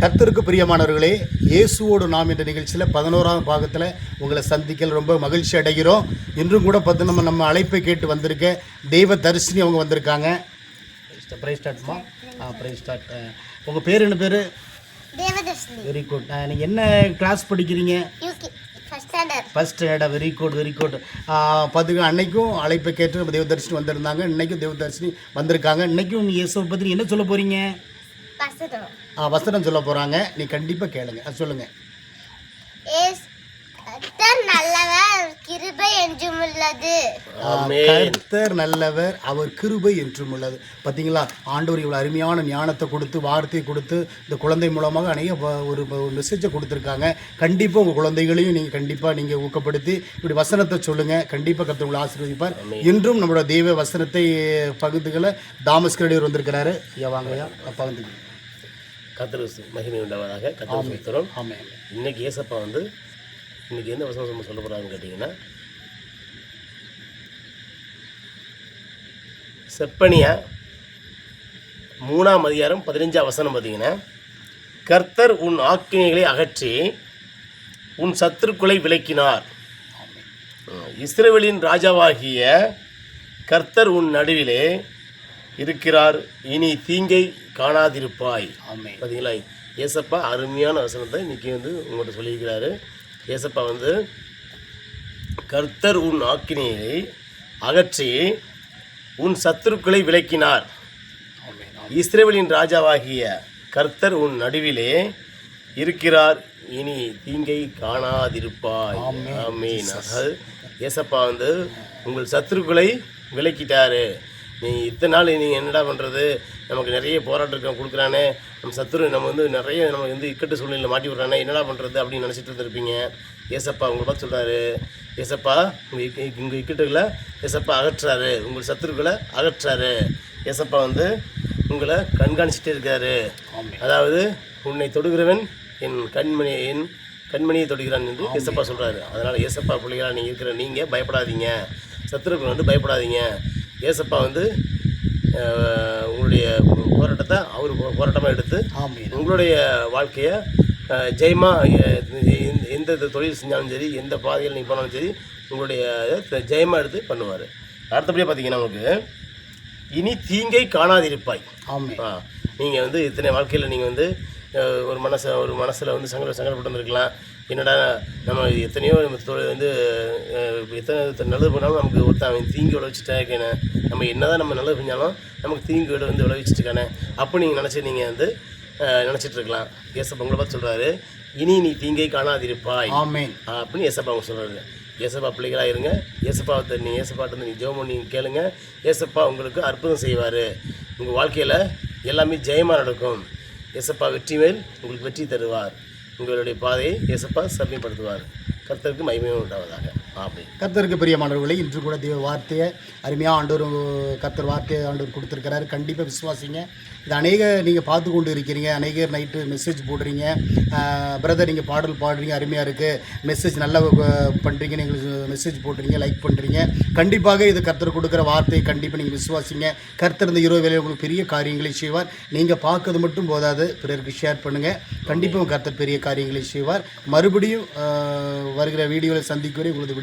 கர்த்தருக்கு பிரியமானவர்களே இயேசுவோடு நாம் என்ற நிகழ்ச்சியில் பதினோராம் பாகத்தில் உங்களை சந்திக்கல. ரொம்ப மகிழ்ச்சி அடைகிறோம். இன்றும் கூட பார்த்து நம்ம நம்ம அழைப்பை கேட்டு வந்திருக்க தெய்வ தரிசினி அவங்க வந்திருக்காங்க. ப்ரைஸ் ஸ்டார்ட்மா ஆ ப்ரைஸ் ஸ்டார்ட் உங்கள் பேர் என்ன பேர்? வெரி குட் நீங்கள் என்ன கிளாஸ் படிக்கிறீங்க? UK first standard very good very good பார்த்துக்க அன்னைக்கும் அழைப்பை கேட்டு நம்ம தேவதர்ஷினி வந்திருந்தாங்க. இன்னைக்கும் தேவதர்ஷினி வந்திருக்காங்க. இன்னைக்கும் நீ இயேசுவை பற்றி என்ன சொல்ல போகிறீங்க பசதம் வசனம் சொல்ல போகிறாங்க நீ கண்டிப்பாக கேளுங்க. அது சொல்லுங்கள் ஏஸ் கர்த்தர் நல்லவர் கிருபை என்றும் உள்ளது. கர்த்தர் நல்லவர் அவர் கிருபை என்றும் உள்ளது. பார்த்தீங்களா ஆண்டவர் இவ்வளோ அருமையான ஞானத்தை கொடுத்து வார்த்தையை கொடுத்து இந்த குழந்தை மூலமாக அநேக ஒரு மெசேஜை கொடுத்துருக்காங்க. கண்டிப்பாக உங்கள் குழந்தைகளையும் நீங்கள் கண்டிப்பாக நீங்கள் ஊக்கப்படுத்தி இப்படி வசனத்தை சொல்லுங்கள் கண்டிப்பாக கர்த்தர் உங்களை ஆசீர்வதிப்பார். இன்றும் நம்மளோட தெய்வ வசனத்தை பகுதிகளை தாமஸ் கிரடியர் வந்திருக்கிறாரு. ஐயா வாங்கய்யா பகுந்துக்கு கத்திர மகிமை உண்டாவதாக கத்திர சுத்தரும் ஆமாம் இன்னைக்கு ஏசப்பா வந்து இன்னைக்கு எந்த வசனம் சொல்ல போகிறாங்கன்னு கேட்டிங்கன்னா செப்பனியா மூணாம் அதிகாரம் பதினஞ்சாம் வசனம் பார்த்தீங்கன்னா கர்த்தர் உன் ஆக்கினைகளை அகற்றி உன் சத்துருக்களை விலக்கினார். இஸ்ரவேலின் ராஜாவாகிய கர்த்தர் உன் நடுவிலே இருக்கிறார். இனி தீங்கை காணாதிருப்பாய். பார்த்தீங்களா ஏசப்பா அருமையான வசனத்தை இன்னைக்கு வந்து உங்கள்கிட்ட சொல்லியிருக்கிறாரு. ஏசப்பா வந்து கர்த்தர் உன் ஆக்கினையை அகற்றி உன் சத்துருக்களை விலக்கினார் இஸ்ரேவேலின் ராஜாவாகிய கர்த்தர் உன் நடுவிலே இருக்கிறார். இனி தீங்கை காணாதிருப்பாய். ஆமீன். ஏசப்பா வந்து உங்கள் சத்துருக்களை விலக்கிட்டாரு நீ இத்தனை நாள் நீ என்னடா பண்ணுறது நமக்கு நிறைய போராட்டம் கொடுக்குறானே. நம்ம சத்துரு நம்ம வந்து நிறைய நம்ம வந்து இக்கட்டு சூழ்நிலையில் மாட்டி விட்றானே. என்னடா பண்ணுறது அப்படின்னு நினச்சிட்டு இருந்திருப்பீங்க. ஏசப்பா உங்களை பார்த்து சொல்கிறாரு ஏசப்பா உங்கள் உங்கள் இக்கட்டுகளை ஏசப்பா அகற்றாரு. உங்கள் சத்துருக்களை அகற்றாரு. ஏசப்பா வந்து உங்களை கண்காணிச்சிட்டே இருக்காரு. அதாவது உன்னை தொடுகிறவன் என் கண்மணி என் கண்மணியை தொடுகிறான் என்று ஏசப்பா சொல்கிறாரு அதனால் ஏசப்பா பிள்ளைகளா நீங்கள் இருக்கிற நீங்கள் பயப்படாதீங்க. சத்துருக்கள் வந்து பயப்படாதீங்க. ஏசப்பா வந்து உங்களுடைய போராட்டத்தை அவர் போராட்டமாக எடுத்து உங்களுடைய வாழ்க்கையை அஹ், ஜெயமா அஹ், எந்த- எந்த தொழில் செஞ்சாலும் சரி எந்த பாதையில் நீங்கள் போனாலும் சரி உங்களுடைய ஜெயமாக எடுத்து பண்ணுவார். அடுத்தபடியாக பார்த்தீங்கன்னா நமக்கு இனி தீங்கை காணாதிருப்பாய். ஆ நீங்கள் வந்து இத்தனை வாழ்க்கையில் நீங்கள் வந்து ஒரு மனசை ஒரு மனசில் வந்து சங்கட சங்கடப்பட்டு வந்திருக்கலாம். என்னடா நம்ம எத்தனையோ நம்ம தொழில் வந்து எத்தனை நல்லது பண்ணாலும் நமக்கு ஒருத்தன் தீங்கு விளைவிச்சிட்டாக்கேனே. நம்ம என்னதான் நம்ம நல்லது செஞ்சாலும் நமக்கு தீங்கு வந்து விளைவிச்சிட்டுக்கானே அப்போ நீங்கள் நினச்சி நீங்கள் வந்து நினச்சிட்டு இருக்கலாம். ஏசப்பா உங்களை பார்த்து சொல்கிறாரு இனி நீ தீங்கை காணாதிருப்பாய். ஆமேன். அப்படின்னு ஏசப்பா அவங்க சொல்கிறாரு ஏசப்பா பிள்ளைகளாக இருங்க. ஏசப்பாவை நீ ஏசப்பாட்ட நீ ஜெபம் பண்ணி கேளுங்க. ஏசப்பா உங்களுக்கு அற்புதம் செய்வார். உங்கள் வாழ்க்கையில் எல்லாமே ஜெயமாக நடக்கும். ஏசப்பா வெற்றி மேல் உங்களுக்கு வெற்றி தருவார். உங்களுடைய பாதையை இயேசப்பா சமயப்படுத்துவார் கர்த்தருக்கு மகிமையும் உண்டாவதாக. கர்த்தருக்கு பிரியமானவர்களை இன்று கூட தேவ வார்த்தையை அருமையாக ஆண்டவர் கர்த்தர் வார்த்தையை ஆண்டவர் கொடுத்துருக்கிறாரு. கண்டிப்பாக விசுவாசிங்க. இது அநேக நீங்கள் பார்த்து கொண்டு இருக்கிறீங்க. அநேகர் நைட்டு மெசேஜ் போடுறீங்க. பிரதர் நீங்கள் பாடல் பாடுறீங்க. அருமையாக இருக்குது மெசேஜ் நல்லா பண்ணுறீங்க நீங்கள் மெசேஜ் போடுறீங்க லைக் பண்ணுறீங்க கண்டிப்பாக இது கர்த்தர் கொடுக்குற வார்த்தையை கண்டிப்பாக நீங்கள் விசுவாசிங்க. கர்த்தர் இந்த இரவு வேலையில் உங்களுக்கு பெரிய காரியங்களை செய்வார். நீங்கள் பார்க்கறது மட்டும் போதாது. பிறருக்கு ஷேர் பண்ணுங்கள் கண்டிப்பாக கர்த்தர் பெரிய காரியங்களை செய்வார். மறுபடியும் வருகிற வீடியோவில் சந்திக்கிறேன் உங்களுக்கு